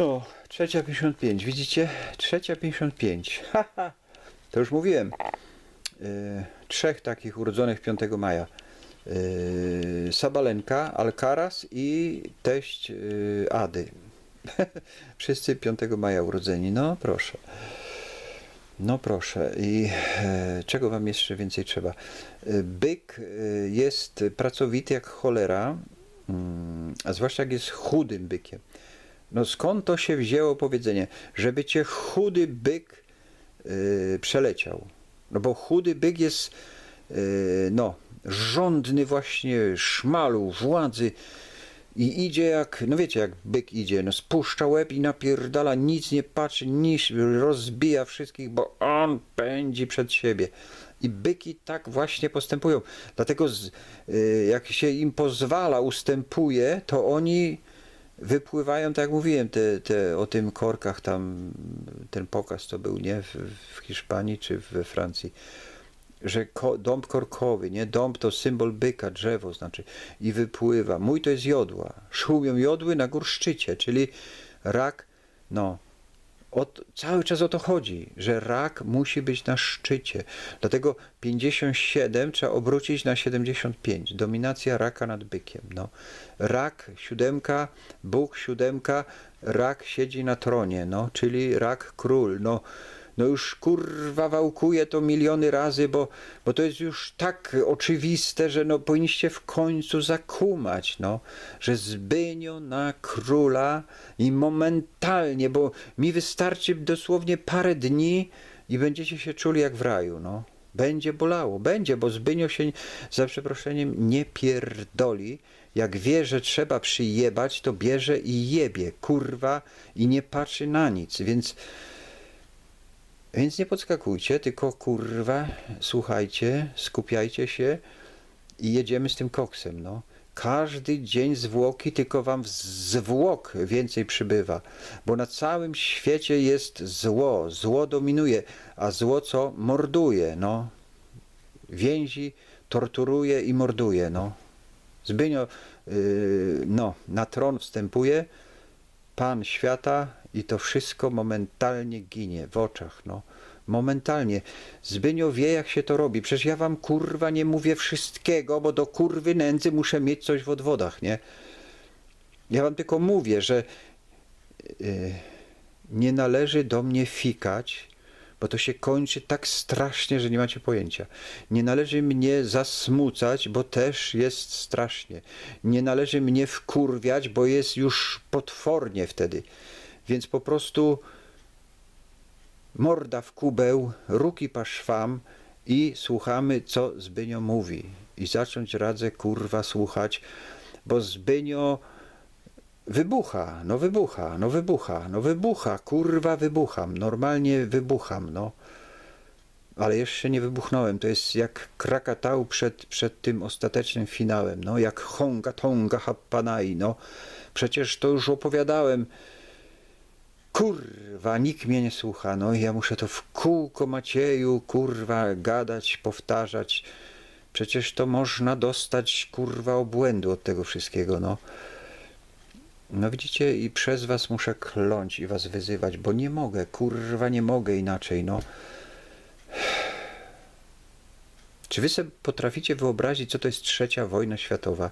No, trzecia 55, widzicie? Trzecia 55. Haha. To już mówiłem. Yy, trzech takich urodzonych 5 maja. Yy, Sabalenka, Alcaraz i teść yy, Ady. Wszyscy 5 maja urodzeni. No proszę. No proszę. I e, czego wam jeszcze więcej trzeba? E, Byk e, jest pracowity jak cholera, mm, a zwłaszcza jak jest chudym bykiem. No skąd to się wzięło powiedzenie, żeby cię chudy byk y, przeleciał? No bo chudy byk jest y, no, żądny właśnie szmalu, władzy i idzie jak, no wiecie jak byk idzie, no spuszcza łeb i napierdala, nic nie patrzy, niż rozbija wszystkich, bo on pędzi przed siebie. I byki tak właśnie postępują. Dlatego z, y, jak się im pozwala, ustępuje, to oni wypływają, tak jak mówiłem, te, te, o tym korkach tam, ten pokaz to był, nie, w, w Hiszpanii czy we Francji, że ko, dąb korkowy, nie, dąb to symbol byka, drzewo znaczy, i wypływa. Mój to jest jodła. Szumią jodły na górszczycie, czyli rak, no, od, cały czas o to chodzi, że rak musi być na szczycie. Dlatego 57 trzeba obrócić na 75. Dominacja raka nad bykiem. No. Rak, siódemka, Bóg, siódemka, rak siedzi na tronie, no, czyli rak król. No, no już kurwa wałkuje to miliony razy, bo, bo to jest już tak oczywiste, że no powinniście w końcu zakumać, no, że Zbynio na króla i momentalnie, bo mi wystarczy dosłownie parę dni i będziecie się czuli jak w raju, no. Będzie bolało, będzie, bo Zbynio się za przeproszeniem nie pierdoli. Jak wie, że trzeba przyjebać, to bierze i jebie, kurwa, i nie patrzy na nic, więc więc nie podskakujcie, tylko kurwa, słuchajcie, skupiajcie się i jedziemy z tym koksem, no. Każdy dzień zwłoki, tylko wam zwłok więcej przybywa, bo na całym świecie jest zło, zło dominuje, a zło co? Morduje, no. Więzi, torturuje i morduje, no. Zbynio, yy, no, na tron wstępuje, Pan świata i to wszystko momentalnie ginie w oczach, no. Momentalnie. Zbynio wie, jak się to robi. Przecież ja wam, kurwa, nie mówię wszystkiego, bo do kurwy nędzy muszę mieć coś w odwodach, nie? Ja wam tylko mówię, że yy, nie należy do mnie fikać, bo to się kończy tak strasznie, że nie macie pojęcia. Nie należy mnie zasmucać, bo też jest strasznie. Nie należy mnie wkurwiać, bo jest już potwornie wtedy. Więc po prostu morda w kubeł, ruki pa szwam i słuchamy, co Zbynio mówi. I zacząć radzę, kurwa, słuchać, bo Zbynio wybucha, no wybucha, no wybucha, no wybucha, kurwa wybucham, normalnie wybucham, no. Ale jeszcze nie wybuchnąłem, to jest jak Krakatał przed, przed tym ostatecznym finałem, no, jak Honga Tonga Happanai, no. Przecież to już opowiadałem, Kurwa, nikt mnie nie słucha, no i ja muszę to w kółko Macieju, kurwa, gadać, powtarzać. Przecież to można dostać, kurwa, obłędu od tego wszystkiego, no. No widzicie, i przez was muszę kląć i was wyzywać, bo nie mogę, kurwa, nie mogę inaczej, no. Czy wy sobie potraficie wyobrazić, co to jest trzecia wojna światowa?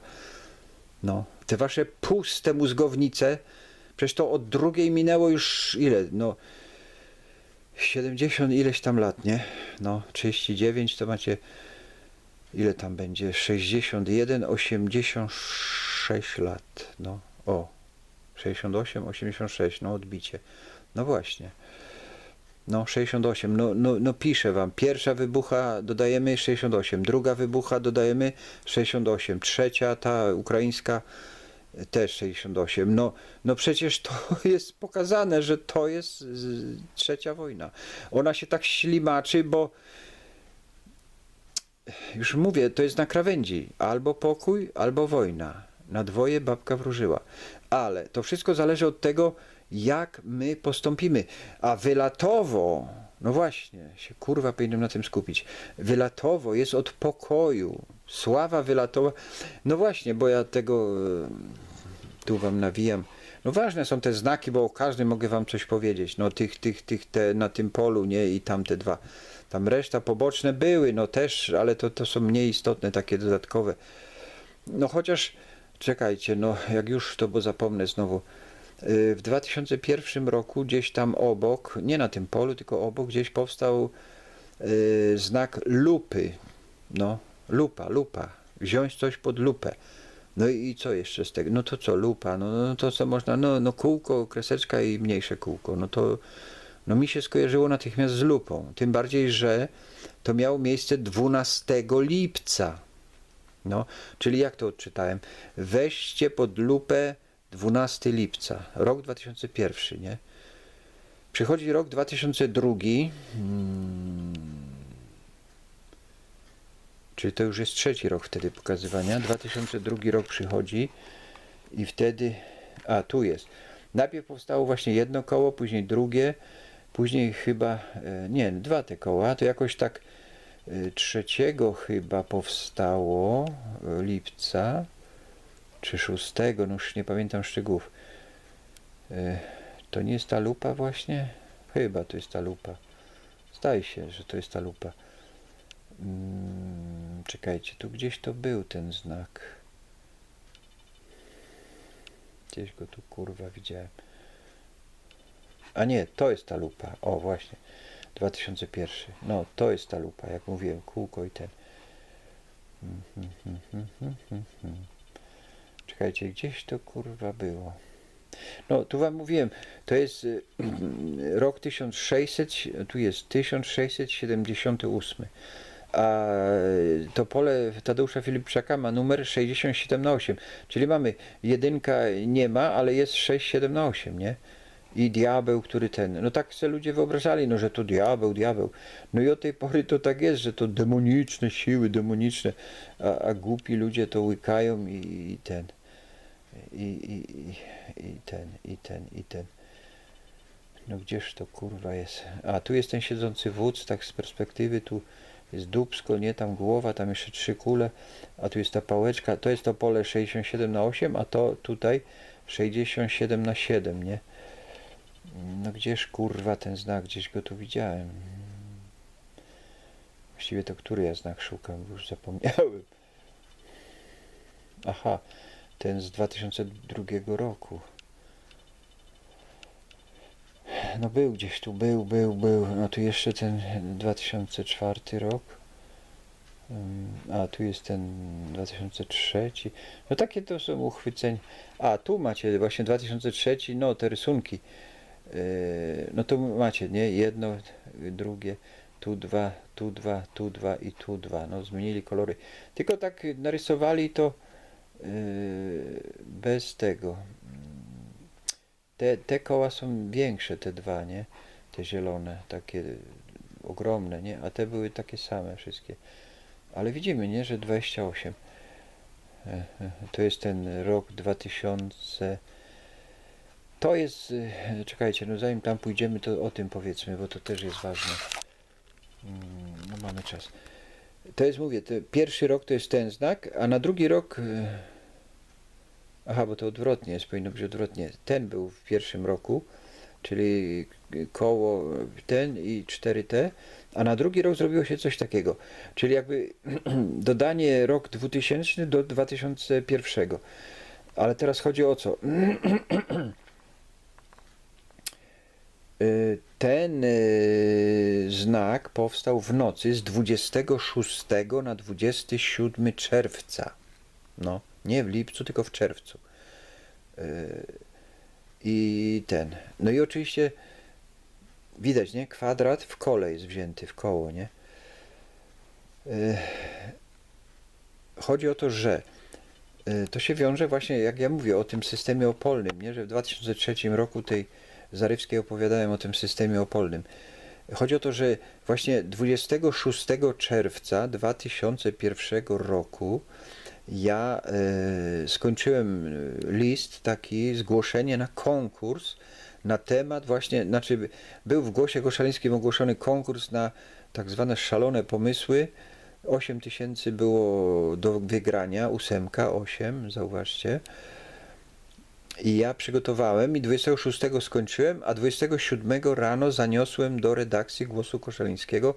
No, te wasze puste mózgownice, Przecież to od drugiej minęło już ile? No 70 ileś tam lat, nie? No 39 to macie ile tam będzie? 61, 86 lat. No o 68, 86, no odbicie. No właśnie. No 68, no, no, no piszę wam, pierwsza wybucha dodajemy 68, druga wybucha dodajemy 68, trzecia ta ukraińska też 68. No, no przecież to jest pokazane, że to jest trzecia wojna. Ona się tak ślimaczy, bo już mówię, to jest na krawędzi. Albo pokój, albo wojna. Na dwoje babka wróżyła. Ale to wszystko zależy od tego, jak my postąpimy. A wylatowo, no właśnie, się kurwa powinienem na tym skupić. Wylatowo jest od pokoju. Sława wylatowa. No właśnie, bo ja tego e, tu wam nawijam. No ważne są te znaki, bo o każdym mogę wam coś powiedzieć. No tych, tych, tych te, na tym polu, nie? I tamte dwa. Tam reszta poboczne były, no też, ale to, to są mniej istotne, takie dodatkowe. No chociaż, czekajcie, no jak już to, bo zapomnę znowu. Y, W 2001 roku gdzieś tam obok, nie na tym polu, tylko obok gdzieś powstał y, znak lupy. No, lupa, lupa. Wziąć coś pod lupę. No i co jeszcze z tego? No to co, lupa, no, no to co można, no, no kółko, kreseczka i mniejsze kółko. No to no mi się skojarzyło natychmiast z lupą. Tym bardziej, że to miało miejsce 12 lipca. No, czyli jak to odczytałem? Weźcie pod lupę 12 lipca, rok 2001, nie? Przychodzi rok 2002. Hmm, czyli to już jest trzeci rok wtedy pokazywania. 2002 rok przychodzi i wtedy. A, tu jest. Najpierw powstało właśnie jedno koło, później drugie, później chyba. e, Nie, dwa te koła. To jakoś tak e, trzeciego chyba powstało e, lipca, czy szóstego, no już nie pamiętam szczegółów. E, To nie jest ta lupa właśnie? Chyba to jest ta lupa. Zdaje się, że to jest ta lupa. Mm, Czekajcie, tu gdzieś to był ten znak. Gdzieś go tu kurwa widziałem. A nie, to jest ta lupa. O, właśnie. 2001. No, to jest ta lupa, jak mówiłem, kółko i ten. Mhm, mhm, mhm, mhm. Czekajcie, gdzieś to kurwa było. No, tu wam mówiłem, to jest y, rok 1600, tu jest 1678. A to pole Tadeusza Filipczaka ma numer 67 na 8. Czyli mamy jedynka nie ma, ale jest 6, 7 na 8, nie? I diabeł, który ten. No tak sobie ludzie wyobrażali, no że to diabeł, diabeł. No i od tej pory to tak jest, że to demoniczne siły, demoniczne, a, a głupi ludzie to łykają i, i ten. I, i, i, ten, i ten, i ten. No gdzież to kurwa jest? A tu jest ten siedzący wódz, tak z perspektywy, tu jest dubsko, nie tam głowa, tam jeszcze trzy kule, a tu jest ta pałeczka, to jest to pole 67 na 8, a to tutaj 67 na 7, nie? No gdzież kurwa ten znak, gdzieś go tu widziałem. Właściwie to który ja znak szukam, już zapomniałem. Aha, ten z 2002 roku. No był gdzieś tu, był, był, był. No tu jeszcze ten 2004 rok. A tu jest ten 2003. No takie to są uchwycenia. A tu macie właśnie 2003, no te rysunki. Yy, No to macie, nie? Jedno, drugie, tu dwa, tu dwa, tu dwa i tu dwa. No zmienili kolory. Tylko tak narysowali to bez tego. Te, te koła są większe, te dwa, nie? Te zielone, takie ogromne, nie? A te były takie same wszystkie. Ale widzimy, nie? Że 28. E, e, To jest ten rok 2000. To jest. e, Czekajcie, no zanim tam pójdziemy, to o tym powiedzmy, bo to też jest ważne. Mm, No mamy czas. To jest, mówię, pierwszy rok to jest ten znak, a na drugi rok. e, Aha, bo to odwrotnie jest, powinno być odwrotnie. Ten był w pierwszym roku, czyli koło ten i 4T, a na drugi rok zrobiło się coś takiego, czyli jakby dodanie rok 2000 do 2001. Ale teraz chodzi o co? Y, Ten y, znak powstał w nocy z 26 na 27 czerwca. No, nie w lipcu, tylko w czerwcu. Y, I ten. No i oczywiście widać, nie? Kwadrat w kole jest wzięty w koło, nie? Chodzi o to, że to się wiąże właśnie, jak ja mówię, o tym systemie opolnym, nie? Że w 2003 roku tej Zarywskiej opowiadałem o tym systemie opolnym. Chodzi o to, że właśnie 26 czerwca 2001 roku ja e, skończyłem e, list taki, zgłoszenie na konkurs na temat właśnie, znaczy był w Głosie Koszalińskim ogłoszony konkurs na tak zwane szalone pomysły. 8 tysięcy było do wygrania, ósemka, 8, zauważcie. I ja przygotowałem i 26 skończyłem, a 27 rano zaniosłem do redakcji Głosu Koszalińskiego.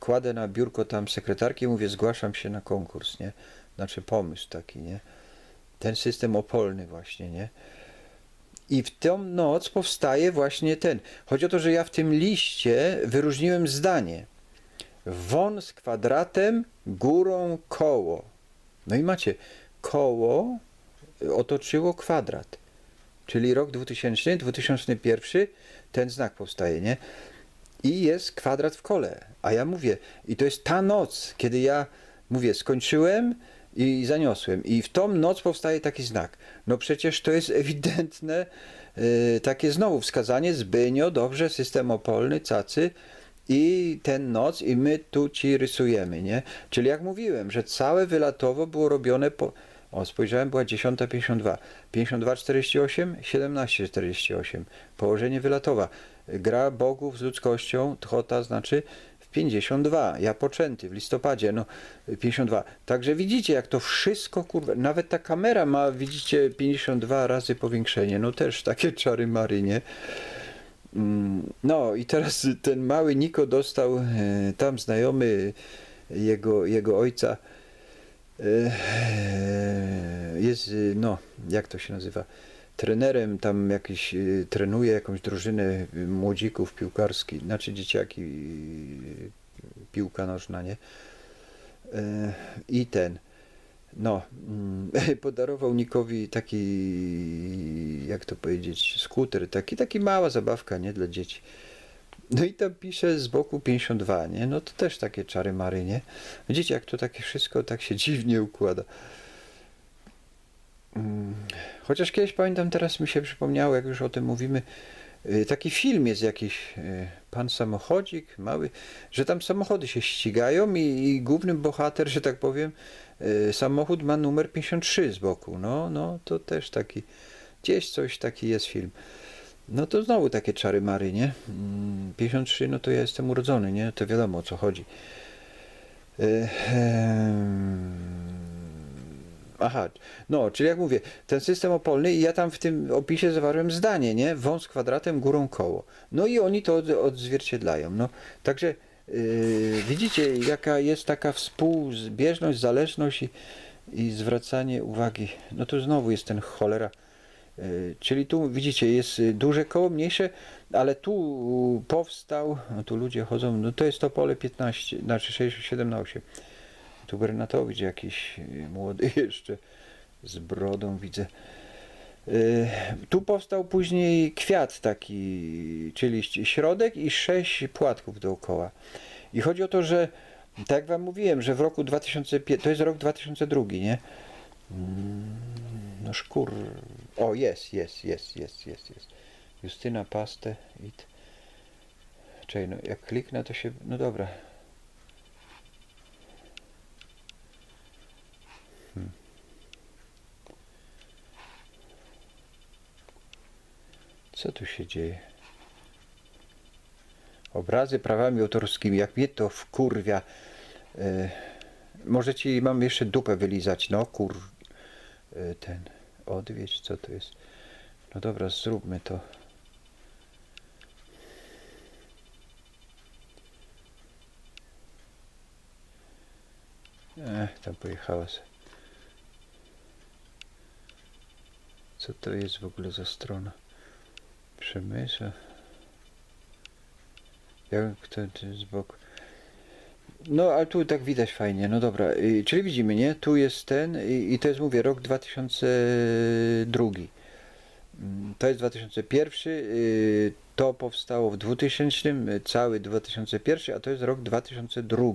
Kładę na biurko tam sekretarki i mówię, zgłaszam się na konkurs, nie? Znaczy pomysł taki, nie? Ten system opolny właśnie, nie? I w tą noc powstaje właśnie ten. Chodzi o to, że ja w tym liście wyróżniłem zdanie. Won z kwadratem, górą koło. No i macie, koło otoczyło kwadrat. Czyli rok 2000, 2001, ten znak powstaje, nie? I jest kwadrat w kole. A ja mówię, i to jest ta noc, kiedy ja mówię, skończyłem i zaniosłem. I w tą noc powstaje taki znak. No przecież to jest ewidentne yy, takie znowu wskazanie Zbynio, dobrze, system opolny, cacy i ten noc i my tu ci rysujemy, nie? Czyli jak mówiłem, że całe wylatowo było robione po... O, spojrzałem, była 10.52. 52.48, 17.48. Położenie wylatowa. Gra bogów z ludzkością, tchota znaczy w 52. Ja poczęty w listopadzie, no 52. Także widzicie, jak to wszystko, kurwa, nawet ta kamera ma, widzicie, 52 razy powiększenie. No też takie czary mary, nie? Mm, No i teraz ten mały Niko dostał, e, tam znajomy jego, jego ojca, jest, e, no, jak to się nazywa, trenerem, tam jakiś, e, trenuje jakąś drużynę młodzików piłkarskich, znaczy dzieciaki, piłka nożna, nie? E, I ten, no, mm, podarował Nikowi taki, jak to powiedzieć, skuter, taki, taki mała zabawka, nie, dla dzieci. No i tam pisze z boku 52, nie? No to też takie czary mary, nie? Widzicie, jak to takie wszystko tak się dziwnie układa. Mm, Chociaż kiedyś pamiętam, teraz mi się przypomniało, jak już o tym mówimy, y, taki film jest jakiś, y, pan samochodzik, mały, że tam samochody się ścigają i, i główny bohater, że tak powiem, y, samochód ma numer 53 z boku. No, no, to też taki, gdzieś coś taki jest film. No to znowu takie czary mary, nie? Mm, 53, no to ja jestem urodzony, nie? To wiadomo o co chodzi. Em, Aha, no, czyli jak mówię, ten system opolny i ja tam w tym opisie zawarłem zdanie, nie? Wąs kwadratem, górą koło. No i oni to od, odzwierciedlają. No, także yy, widzicie, jaka jest taka współzbieżność, zależność i, i zwracanie uwagi. No to znowu jest ten cholera. Yy, czyli tu widzicie, jest y, duże koło, mniejsze, ale tu powstał, no tu ludzie chodzą, no to jest to pole 15, znaczy 67 na 8. Tu Granatowicz jakiś y, młody jeszcze z brodą widzę. Tu powstał później kwiat taki, czyli środek i sześć płatków dookoła. I chodzi o to, że tak jak wam mówiłem, że w roku 2005, to jest rok 2002, nie? Mm, No szkur. O, jest, jest, jest, jest, jest, jest. Justyna Pastę. It. Czekaj, no jak kliknę to się, no dobra. Co tu się dzieje? Obrazy prawami autorskimi, jak mnie to wkurwia. E, może ci mam jeszcze dupę wylizać, no kur... E, ten... Odwiedź, co to jest? No dobra, zróbmy to. Ech, tam pojechała. Co to jest w ogóle za strona? Przemysł. Jak to z boku. No, ale tu tak widać fajnie, no dobra. Y, Czyli widzimy, nie? Tu jest ten i, i to jest, mówię, rok 2002. Mm, To jest 2001, y, to powstało w 2000, y, cały 2001, a to jest rok 2002.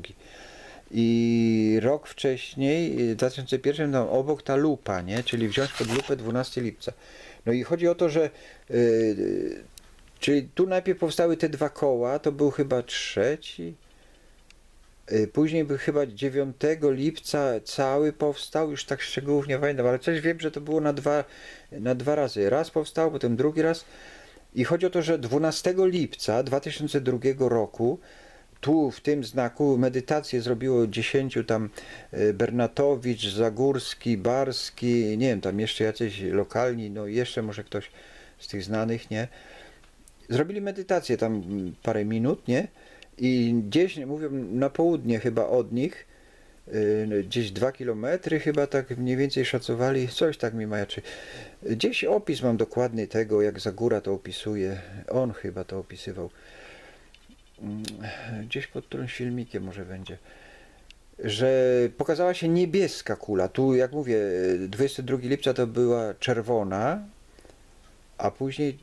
I rok wcześniej, y, 2001, no obok ta lupa, nie? Czyli wziąć pod lupę 12 lipca. No i chodzi o to, że czyli tu najpierw powstały te dwa koła, to był chyba trzeci. Y, Później był chyba 9 lipca cały powstał, już tak szczegółów nie pamiętam, ale coś wiem, że to było na dwa, na dwa razy. Raz powstał, potem drugi raz. I chodzi o to, że 12 lipca 2002 roku tu w tym znaku medytację zrobiło 10 tam e, Bernatowicz, Zagórski, Barski, nie wiem, tam jeszcze jacyś lokalni, no jeszcze może ktoś z tych znanych, nie? Zrobili medytację tam mm, parę minut, nie? I gdzieś, mówią, na południe chyba od nich, yy, gdzieś dwa kilometry chyba tak mniej więcej szacowali, coś tak mi majaczy. Gdzieś opis mam dokładny tego, jak Zagóra to opisuje. On chyba to opisywał. Mm, Gdzieś pod którymś filmikiem może będzie. Że pokazała się niebieska kula. Tu, jak mówię, 22 lipca to była czerwona, a później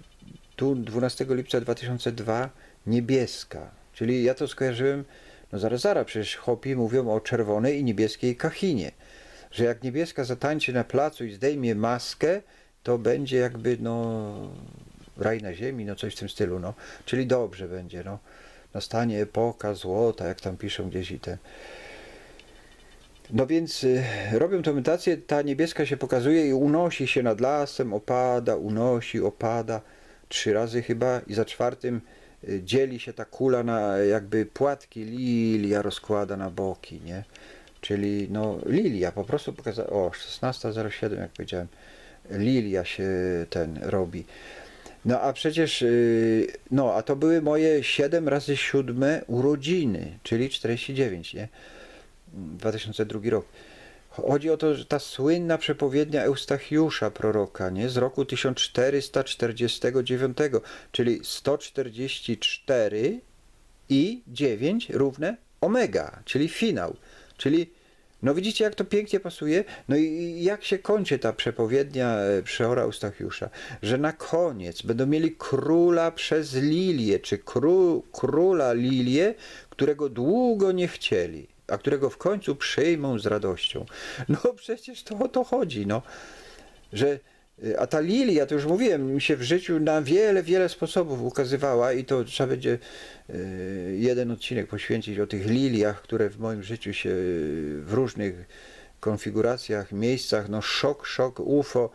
tu 12 lipca 2002 niebieska. Czyli ja to skojarzyłem, no zaraz, zaraz, przecież hopi mówią o czerwonej i niebieskiej kachinie. Że jak niebieska zatańczy na placu i zdejmie maskę, to będzie jakby, no, raj na ziemi, no coś w tym stylu, no. Czyli dobrze będzie, no. Nastanie epoka złota, jak tam piszą gdzieś i ten. No więc y, robią tę medytację, ta niebieska się pokazuje i unosi się nad lasem, opada, unosi, opada trzy razy chyba i za czwartym dzieli się ta kula na jakby płatki lilia rozkłada na boki, nie? Czyli no lilia po prostu pokazała, o 16.07 jak powiedziałem, lilia się ten robi. No a przecież, y, no a to były moje 7 razy 7 urodziny, czyli 49, nie? 2002 rok. Chodzi o to, że ta słynna przepowiednia Eustachiusza proroka, nie? Z roku 1449, czyli 144 i 9 równe omega, czyli finał. Czyli, no widzicie jak to pięknie pasuje? No i jak się kończy ta przepowiednia e, przeora Eustachiusza? Że na koniec będą mieli króla przez lilię, czy kró, króla lilię, którego długo nie chcieli a którego w końcu przyjmą z radością. No przecież to o to chodzi, no. Że, a ta lilia, to już mówiłem, mi się w życiu na wiele, wiele sposobów ukazywała i to trzeba będzie y, jeden odcinek poświęcić o tych liliach, które w moim życiu się w różnych konfiguracjach, miejscach, no szok, szok, UFO,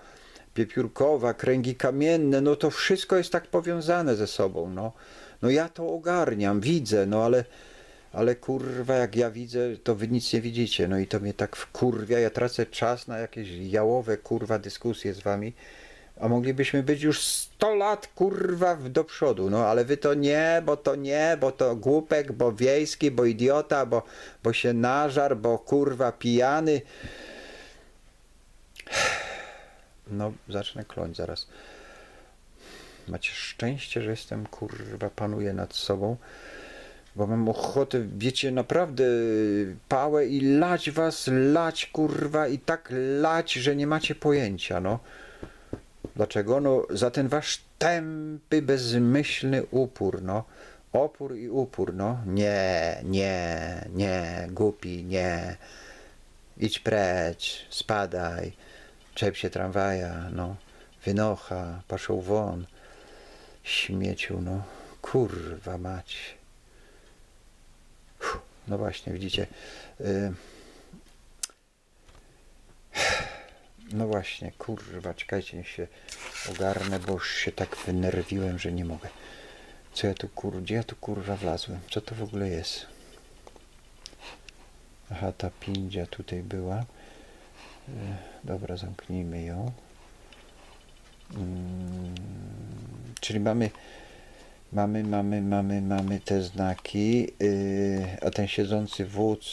piepiórkowa, kręgi kamienne, no to wszystko jest tak powiązane ze sobą, no. No ja to ogarniam, widzę, no ale ale kurwa, jak ja widzę, to wy nic nie widzicie. No i to mnie tak wkurwia, ja tracę czas na jakieś jałowe, kurwa, dyskusje z wami. A moglibyśmy być już 100 lat, kurwa, do przodu. No ale wy to nie, bo to nie, bo to głupek, bo wiejski, bo idiota, bo, bo się nażar, bo kurwa pijany. No, zacznę kląć zaraz. Macie szczęście, że jestem, kurwa, panuję nad sobą bo mam ochotę, wiecie, naprawdę pałę i lać was, lać kurwa i tak lać, że nie macie pojęcia, no. Dlaczego? No za ten wasz tępy, bezmyślny upór, no. Opór i upór, no. Nie, nie, nie, głupi, nie. Idź precz, spadaj, czep się tramwaja, no. Wynocha, paszą won. Śmieciu, no. Kurwa mać. No właśnie, widzicie. Y, No właśnie, kurwa, czekajcie, się ogarnę, bo już się tak wynerwiłem, że nie mogę. Co ja tu kur... Gdzie ja tu kurwa wlazłem? Co to w ogóle jest? Aha, ta pindzia tutaj była. Y, Dobra, zamknijmy ją. Mm, Czyli mamy Mamy, mamy, mamy, mamy te znaki, yy, a ten siedzący wódz,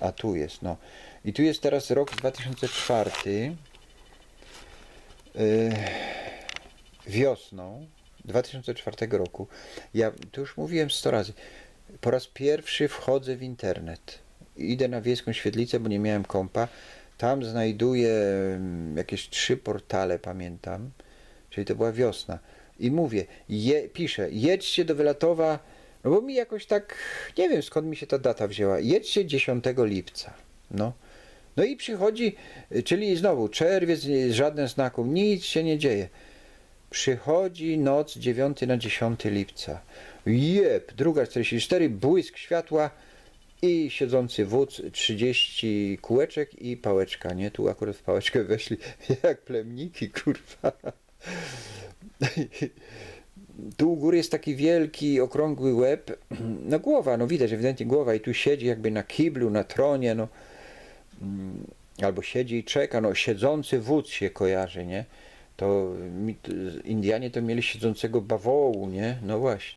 a tu jest, no. I tu jest teraz rok 2004, yy, wiosną 2004 roku. Ja tu już mówiłem 100 razy, po raz pierwszy wchodzę w internet. Idę na Wiejską Świetlicę, bo nie miałem kompa. Tam znajduję mm, jakieś trzy portale, pamiętam, czyli to była wiosna i mówię, je, piszę, jedźcie do Wylatowa, no bo mi jakoś tak, nie wiem skąd mi się ta data wzięła, jedźcie 10 lipca, no. No i przychodzi, czyli znowu czerwiec, żaden znaków, nic się nie dzieje. Przychodzi noc 9 na 10 lipca. Jeb, druga 44, błysk światła i siedzący wódz 30 kółeczek i pałeczka, nie? Tu akurat w pałeczkę weszli jak plemniki, kurwa. Tu u góry jest taki wielki, okrągły łeb. No głowa, no widać ewidentnie głowa i tu siedzi jakby na kiblu, na tronie, no. Mm, Albo siedzi i czeka, no siedzący wódz się kojarzy, nie? To Indianie to mieli siedzącego bawołu, nie? No właśnie.